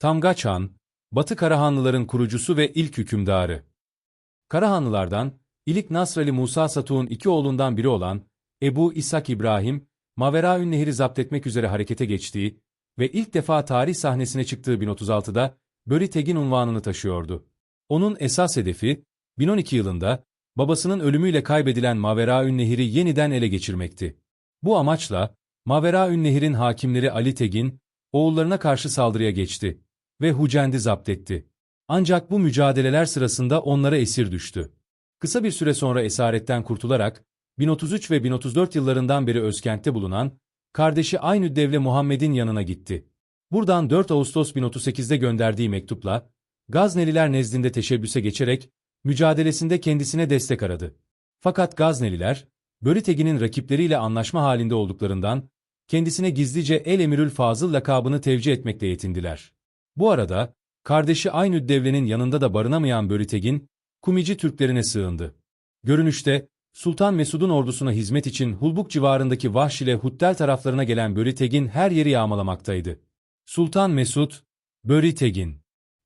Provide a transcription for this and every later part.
Tamgaç Han, Batı Karahanlıların kurucusu ve ilk hükümdarı. Karahanlılardan, İlik Nasrali Musa Satuğ'un iki oğlundan biri olan Ebu İshak İbrahim, Maveraün Nehri zapt etmek üzere harekete geçtiği ve ilk defa tarih sahnesine çıktığı 1036'da Böri Tegin unvanını taşıyordu. Onun esas hedefi, 1012 yılında babasının ölümüyle kaybedilen Maveraün Nehri yeniden ele geçirmekti. Bu amaçla, Maveraün Nehir'in hakimleri Ali Tegin, oğullarına karşı saldırıya geçti ve Hucend'i zapt etti. Ancak bu mücadeleler sırasında onlara esir düştü. Kısa bir süre sonra esaretten kurtularak, 1033 ve 1034 yıllarından beri Özkent'te bulunan, kardeşi Aynüddevle Muhammed'in yanına gitti. Buradan 4 Ağustos 1038'de gönderdiği mektupla, Gazneliler nezdinde teşebbüse geçerek, mücadelesinde kendisine destek aradı. Fakat Gazneliler, Böritegin'in rakipleriyle anlaşma halinde olduklarından, kendisine gizlice El Emirül Fazıl lakabını tevcih etmekle yetindiler. Bu arada, kardeşi Aynüddevle'nin yanında da barınamayan Böritegin, Kumici Türklerine sığındı. Görünüşte, Sultan Mesud'un ordusuna hizmet için Hulbuk civarındaki Vahş ile Huttel taraflarına gelen Böritegin her yeri yağmalamaktaydı. Sultan Mesud, Böritegin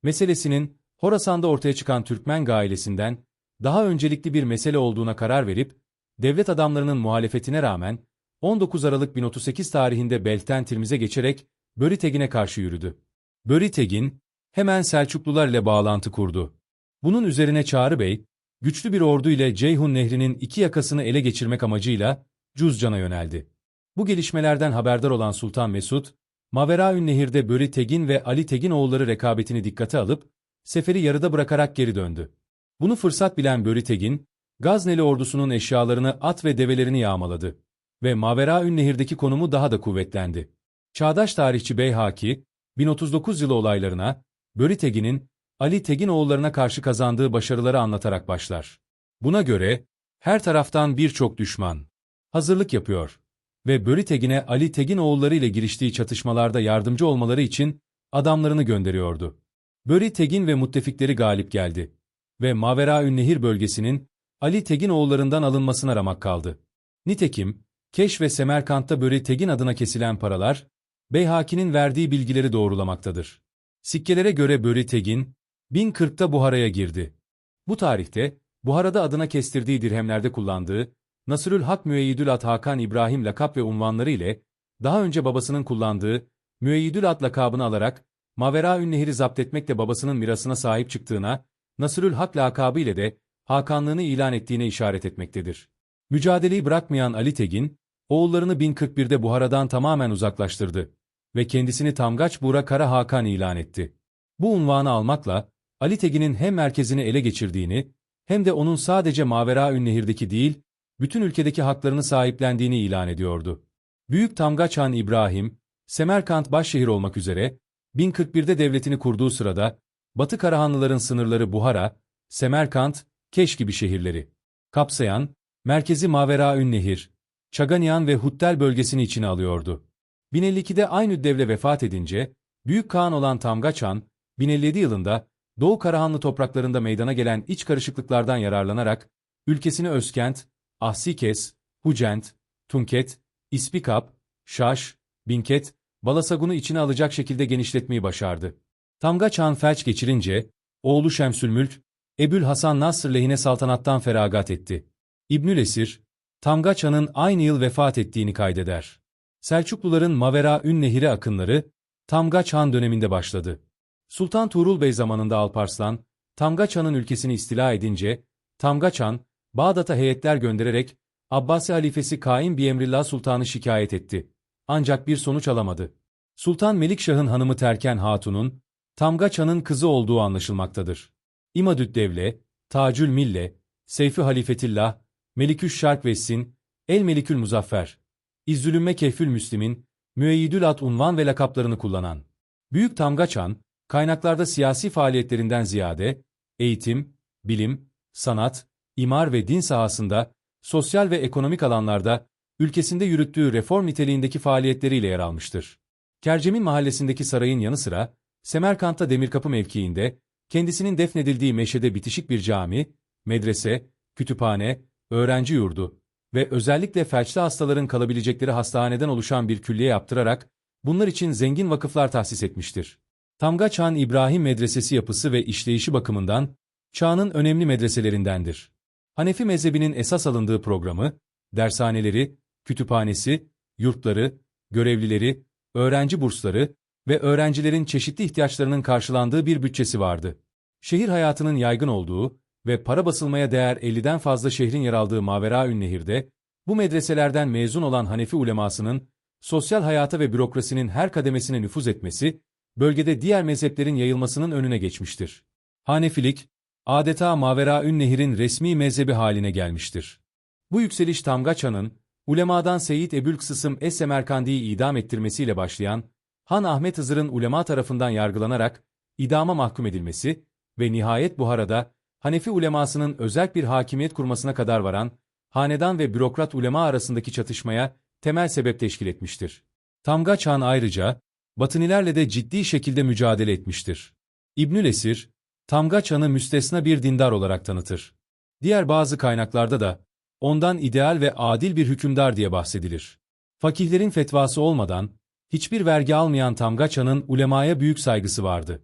meselesinin Horasan'da ortaya çıkan Türkmen ailesinden daha öncelikli bir mesele olduğuna karar verip, devlet adamlarının muhalefetine rağmen 19 Aralık 1038 tarihinde Belten Tirmiz'e geçerek Böritegine karşı yürüdü. Böritegin, hemen Selçuklular ile bağlantı kurdu. Bunun üzerine Çağrı Bey, güçlü bir ordu ile Ceyhun Nehri'nin iki yakasını ele geçirmek amacıyla Cuzcan'a yöneldi. Bu gelişmelerden haberdar olan Sultan Mesud, Maveraün Nehir'de Böri Tegin ve Ali Tegin oğulları rekabetini dikkate alıp, seferi yarıda bırakarak geri döndü. Bunu fırsat bilen Böri Tegin, Gazneli ordusunun eşyalarını at ve develerini yağmaladı ve Maveraün Nehir'deki konumu daha da kuvvetlendi. Çağdaş tarihçi Beyhaki, 1039 yılı olaylarına, Böri Tegin'in Ali Tegin oğullarına karşı kazandığı başarıları anlatarak başlar. Buna göre, her taraftan birçok düşman hazırlık yapıyor ve Böri Tegin'e Ali Tegin oğulları ile giriştiği çatışmalarda yardımcı olmaları için adamlarını gönderiyordu. Böri Tegin ve müttefikleri galip geldi ve Maveraün Nehir bölgesinin Ali Tegin oğullarından alınmasına ramak kaldı. Nitekim, Keş ve Semerkant'ta Böri Tegin adına kesilen paralar, Beyhaki'nin verdiği bilgileri doğrulamaktadır. Sikkelere göre Böri Tegin, 1040'ta Buhara'ya girdi. Bu tarihte, Buhara'da adına kestirdiği dirhemlerde kullandığı, Nasırül Hak Müeyyidül At Hakan İbrahim lakap ve unvanları ile, daha önce babasının kullandığı, Müeyyidül At lakabını alarak, Maveraün Nehir'i zapt etmekle babasının mirasına sahip çıktığına, Nasırül Hak lakabı ile de, Hakanlığını ilan ettiğine işaret etmektedir. Mücadeleyi bırakmayan Ali Tegin, oğullarını 1041'de Buhara'dan tamamen uzaklaştırdı ve kendisini Tamgaç Buğra Kara Hakan ilan etti. Bu unvanı almakla, Ali Tegin'in hem merkezini ele geçirdiğini, hem de onun sadece Maveraün Nehir'deki değil, bütün ülkedeki haklarını sahiplendiğini ilan ediyordu. Büyük Tamgaç Han İbrahim, Semerkant başşehir olmak üzere, 1041'de devletini kurduğu sırada, Batı Karahanlıların sınırları Buhara, Semerkant, Keş gibi şehirleri kapsayan, merkezi Maveraün Nehir, Çaganyan ve Huttel bölgesini içine alıyordu. 1052'de aynı devle vefat edince, Büyük Kağan olan Tamgaçan, 1057 yılında Doğu Karahanlı topraklarında meydana gelen iç karışıklıklardan yararlanarak, ülkesini Özkent, Ahsikes, Hucent, Tunket, İspikap, Şaş, Binket, Balasagun'u içine alacak şekilde genişletmeyi başardı. Tamgaçan felç geçirince, oğlu Şemsülmülk, Ebül Hasan Nasr lehine saltanattan feragat etti. İbnül Esir, Tamgaç aynı yıl vefat ettiğini kaydeder. Selçukluların Mavera Ün Nehri akınları, Tamgaç Han döneminde başladı. Sultan Tuğrul Bey zamanında Alparslan, Tamgaç Han'ın ülkesini istila edince, Tamgaç Han, Bağdat'a heyetler göndererek, Abbasi halifesi Kaim Biemrillah Sultan'ı şikayet etti. Ancak bir sonuç alamadı. Sultan Melikşah'ın hanımı Terken Hatun'un, Tamgaç Han'ın kızı olduğu anlaşılmaktadır. İmadüt Devle, Tacül Mille, Seyfi Halifetillah, Meliküş Şark Vessin, El Melikül Muzaffer, İzzülümme Kehfül Müslim'in, Müeyyidül At unvan ve lakaplarını kullanan, Büyük Tamgaçan, kaynaklarda siyasi faaliyetlerinden ziyade, eğitim, bilim, sanat, imar ve din sahasında, sosyal ve ekonomik alanlarda, ülkesinde yürüttüğü reform niteliğindeki faaliyetleriyle yer almıştır. Kercemin mahallesindeki sarayın yanı sıra, Semerkant'ta Demirkapı mevkiinde, kendisinin defnedildiği meşede bitişik bir cami, medrese, kütüphane, öğrenci yurdu ve özellikle felçli hastaların kalabilecekleri hastaneden oluşan bir külliye yaptırarak, bunlar için zengin vakıflar tahsis etmiştir. Tamgaç Han İbrahim Medresesi yapısı ve işleyişi bakımından çağının önemli medreselerindendir. Hanefi mezhebinin esas alındığı programı, dershaneleri, kütüphanesi, yurtları, görevlileri, öğrenci bursları ve öğrencilerin çeşitli ihtiyaçlarının karşılandığı bir bütçesi vardı. Şehir hayatının yaygın olduğu ve para basılmaya değer 50'den fazla şehrin yer aldığı Maveraün Nehir'de, bu medreselerden mezun olan Hanefi ulemasının, sosyal hayata ve bürokrasinin her kademesine nüfuz etmesi, bölgede diğer mezheplerin yayılmasının önüne geçmiştir. Hanefilik, adeta Maveraün Nehir'in resmi mezhebi haline gelmiştir. Bu yükseliş Tamgaç Han'ın, ulemadan Seyyid Ebülkısım Es-Semerkandi'yi idam ettirmesiyle başlayan, Han Ahmet Hızır'ın ulema tarafından yargılanarak idama mahkum edilmesi ve nihayet Buhara'da Hanefi ulemasının özel bir hakimiyet kurmasına kadar varan, hanedan ve bürokrat ulema arasındaki çatışmaya temel sebep teşkil etmiştir. Tamgaç Han ayrıca, Batınilerle de ciddi şekilde mücadele etmiştir. İbnül Esir, Tamgaç Han'ı müstesna bir dindar olarak tanıtır. Diğer bazı kaynaklarda da, ondan ideal ve adil bir hükümdar diye bahsedilir. Fakihlerin fetvası olmadan, hiçbir vergi almayan Tamgaç Han'ın ulemaya büyük saygısı vardı.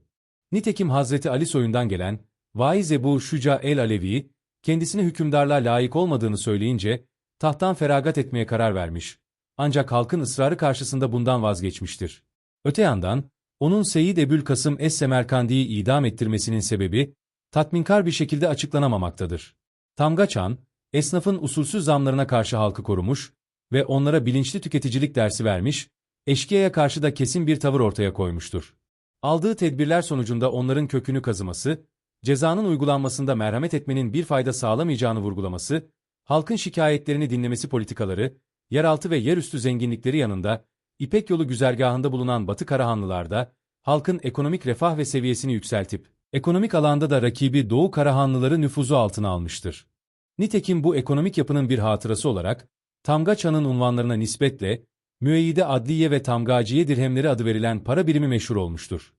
Nitekim Hazreti Ali soyundan gelen, Vaiz Ebu Şuca el-Alevi, kendisine hükümdarlığa layık olmadığını söyleyince, tahttan feragat etmeye karar vermiş. Ancak halkın ısrarı karşısında bundan vazgeçmiştir. Öte yandan, onun Seyyid Ebülkasım Es-Semerkandi'yi idam ettirmesinin sebebi, tatminkar bir şekilde açıklanamamaktadır. Tamgaçan, esnafın usulsüz zamlarına karşı halkı korumuş ve onlara bilinçli tüketicilik dersi vermiş, eşkıyaya karşı da kesin bir tavır ortaya koymuştur. Aldığı tedbirler sonucunda onların kökünü kazıması, cezanın uygulanmasında merhamet etmenin bir fayda sağlamayacağını vurgulaması, halkın şikayetlerini dinlemesi politikaları, yeraltı ve yerüstü zenginlikleri yanında, İpek yolu güzergahında bulunan Batı Karahanlılarda, halkın ekonomik refah ve seviyesini yükseltip, ekonomik alanda da rakibi Doğu Karahanlıları nüfuzu altına almıştır. Nitekim bu ekonomik yapının bir hatırası olarak, Tamgaç Han'ın unvanlarına nispetle, Müeyyide Adliye ve Tamgaciye dirhemleri adı verilen para birimi meşhur olmuştur.